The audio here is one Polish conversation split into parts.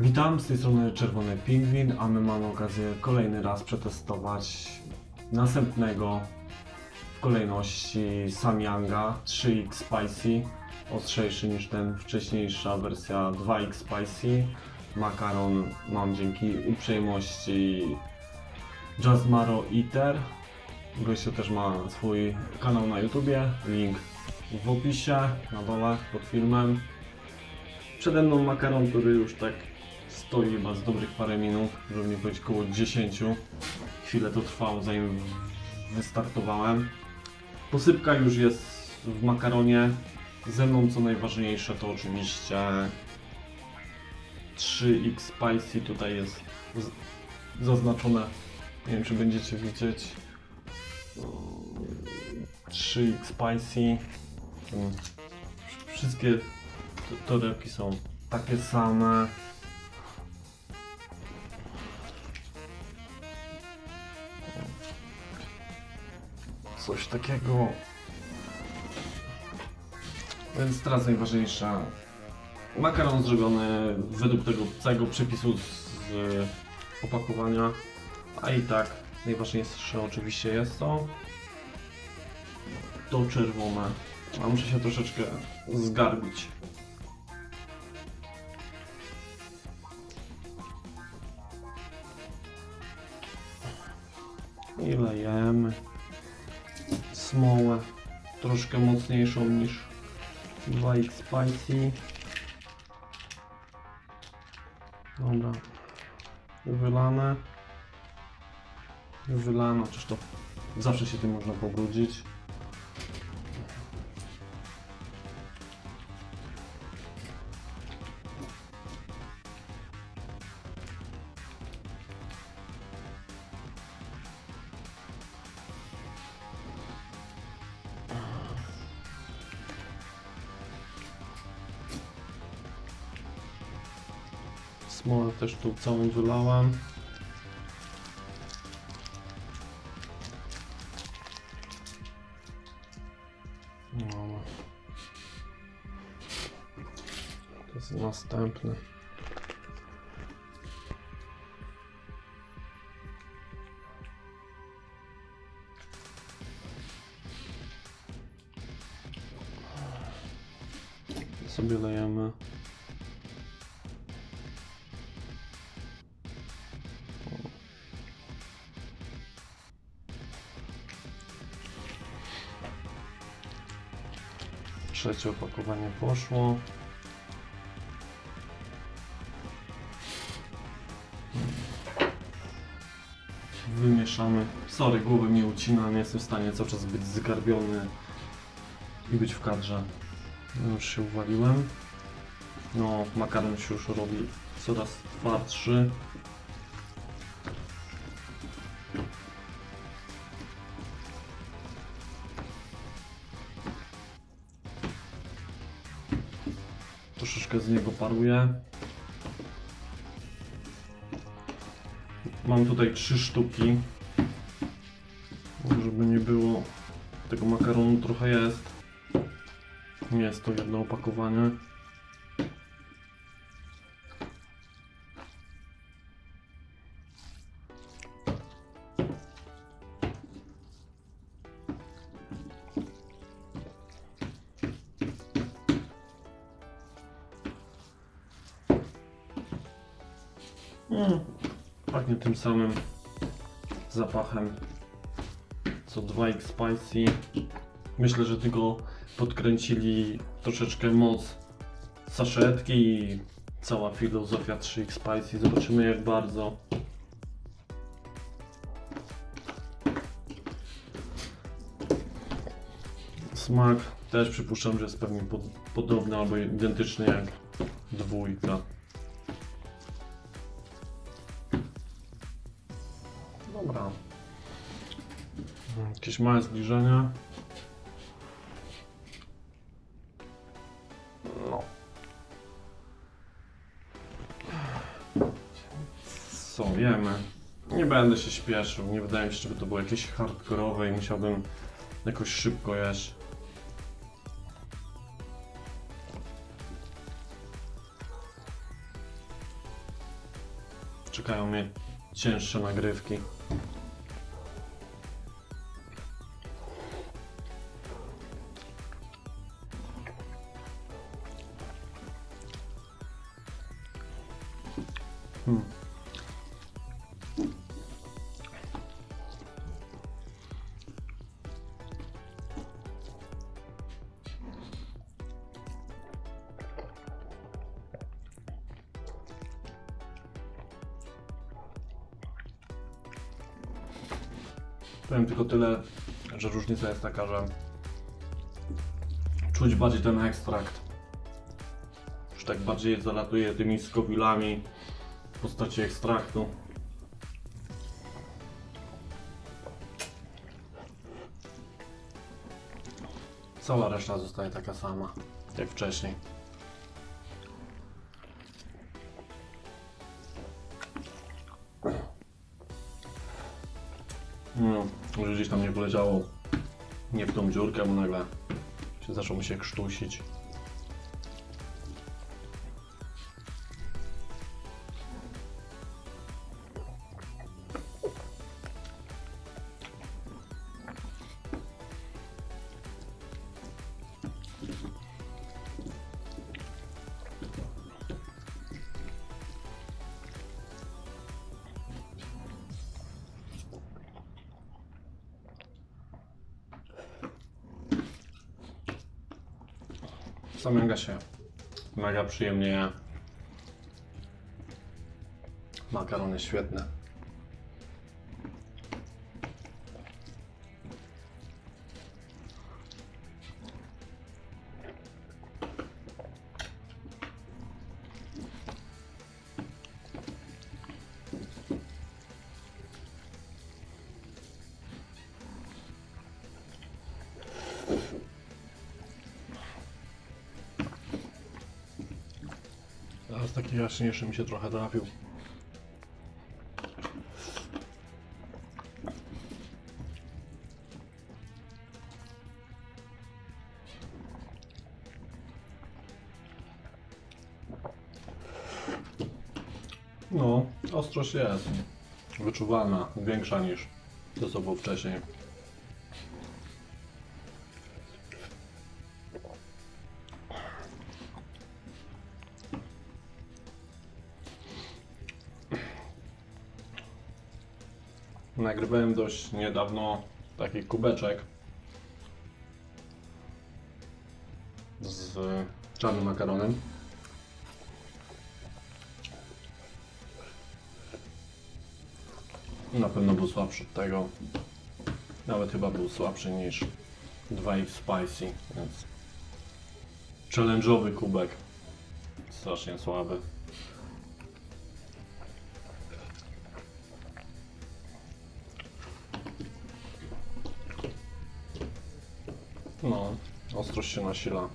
Witam, z tej strony Czerwony Pingwin, a my mamy okazję kolejny raz przetestować następnego w kolejności Samyanga 3X Spicy, ostrzejszy niż ten wcześniejsza wersja 2X Spicy. Makaron mam dzięki uprzejmości Jazzmaro Eater. Gościu też ma swój kanał na YouTubie, link w opisie, na dole, pod filmem. Przede mną makaron, który już tak stoi chyba z dobrych parę minut, żeby nie powiedzieć około 10. Chwilę to trwało zanim wystartowałem. Posypka już jest w makaronie. Ze mną co najważniejsze to oczywiście 3x spicy tutaj jest zaznaczone. Nie wiem czy będziecie widzieć. 3x spicy. Wszystkie to- torebki są takie same. Coś takiego. Więc teraz najważniejsza. Makaron zrobiony według tego całego przepisu z, opakowania. A i tak najważniejsze oczywiście jest to. To czerwone. A muszę się troszeczkę zgarbić. I lejemy smołę troszkę mocniejszą niż 2x spicy. Dobra. Wylane. Wylane, chociaż to zawsze się tym można pobrudzić. Smołę też tu całą wylałam. No. To jest następny. Sobie lejemy. Trzecie opakowanie poszło. Wymieszamy. Sorry, głowy mi ucina, nie jestem w stanie cały czas być zgarbiony i być w kadrze. Już się uwaliłem. No, makaron się już robi coraz twardszy. Z niego paruje. Mam tutaj trzy sztuki. Żeby nie było tego makaronu trochę jest. Jest to jedno opakowanie. Tym samym zapachem co 2X Spicy. Myślę, że tylko podkręcili troszeczkę moc saszetki i cała filozofia 3X Spicy. Zobaczymy jak bardzo. Smak też przypuszczam, że jest pewnie pod, podobny albo identyczny jak dwójka. Dobra. Jakieś małe zbliżenia. No. Co, jemy. Nie będę się śpieszył. Nie wydaje mi się, żeby to było jakieś hardkorowe i musiałbym jakoś szybko jeść. czekają mnie cięższe nagrywki. Powiem tylko tyle, że różnica jest taka, że czuć bardziej ten ekstrakt. Już tak bardziej zalatuje tymi skowilami w postaci ekstraktu. Cała reszta zostaje taka sama, jak wcześniej. No, że gdzieś tam nie poleciało nie w tą dziurkę, bo nagle się zaczął mi się krztusić. Samego się mega przyjemnie je. Makarony świetne. Jaśniejszy mi się trochę trafił. No, ostrość jest. Wyczuwalna, większa niż to co było wcześniej. Nagrywałem dość niedawno taki kubeczek z czarnym makaronem. Na pewno był słabszy od tego. Nawet chyba był słabszy niż 2X Spicy, więc challenge'owy kubek. Strasznie słaby. Ostrość się nasila.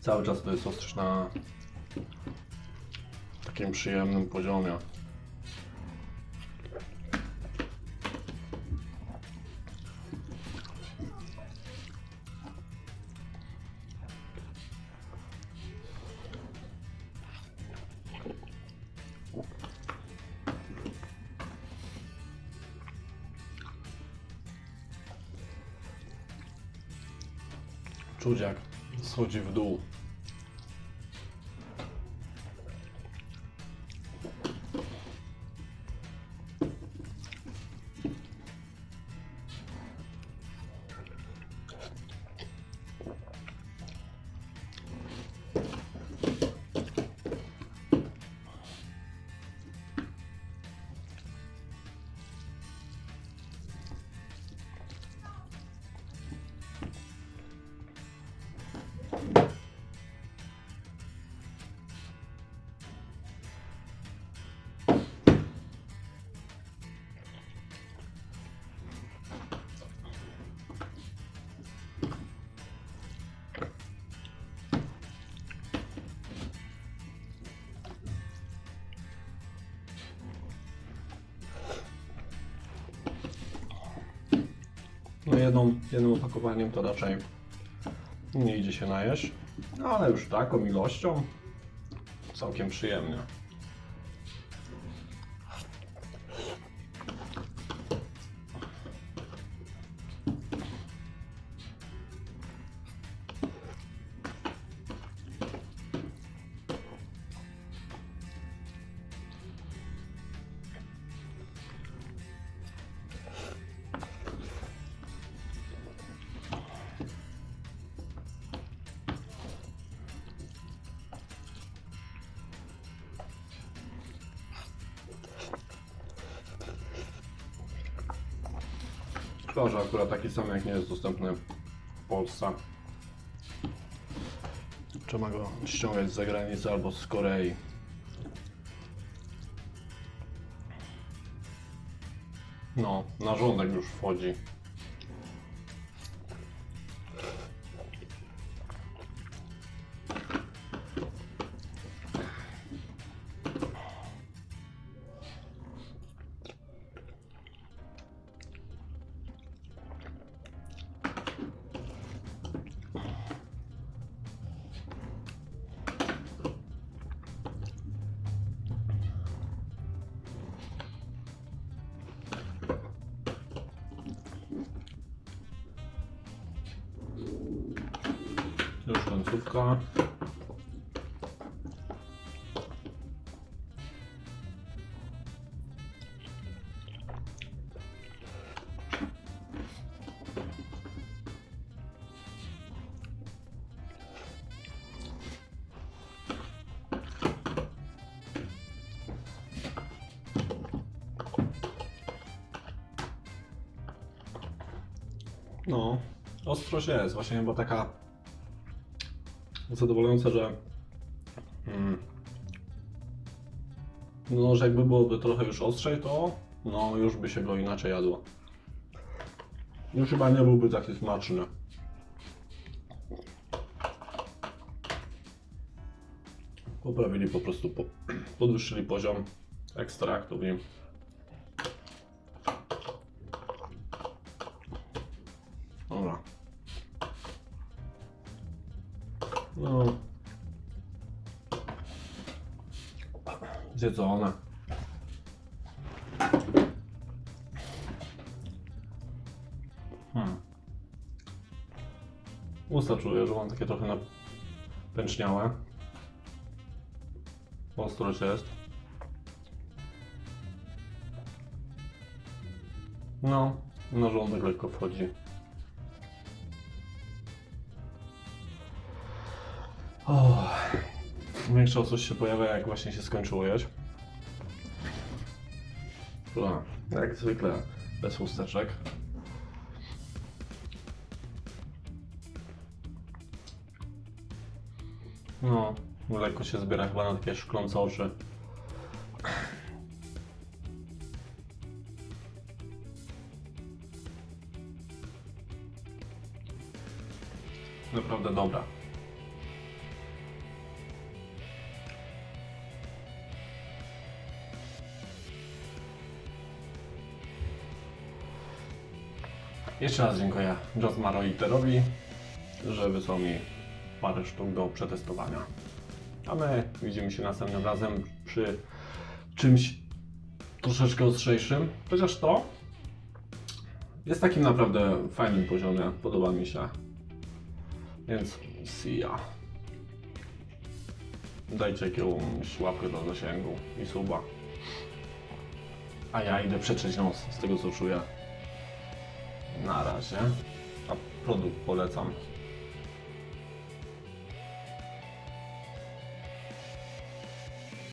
Cały czas to jest ostrość na takim przyjemnym poziomie. Czuć jak schodzi w dół. No jedną, jednym opakowaniem to raczej nie idzie się najeść, no ale już taką ilością całkiem przyjemnie. Że akurat taki sam jak nie jest dostępny w Polsce. Trzeba go ściągać z zagranicy albo z Korei. No, narządek już wchodzi. Końcówka. No, ostrość jest, właśnie chyba taka zadowalające, że mm, no, że jakby byłoby trochę już ostrzej, to no już by się go inaczej jadło. Już chyba nie byłby taki smaczny. Poprawili po prostu, po, podwyższyli poziom ekstraktów i Dobra. No. Zjedzone. Hmm. Usta czuję, że mam takie trochę napęczniałe. Ostrość jest. No, narządek lekko wchodzi. O, większa ostrość się pojawia jak właśnie się skończyło jeść. No, jak zwykle bez chusteczek. No, lekko się zbiera chyba na takie szklące oczy. Naprawdę dobra. Jeszcze raz dziękuję Josmaro i Terowi, że wysłał mi parę sztuk do przetestowania. A my widzimy się następnym razem przy czymś troszeczkę ostrzejszym. Chociaż to jest takim naprawdę fajnym poziomie. Podoba mi się. Więc see ya. Dajcie jakąś łapkę do zasięgu i suba. A ja idę przetrzeć nos z tego co czuję. Na razie. A produkt polecam.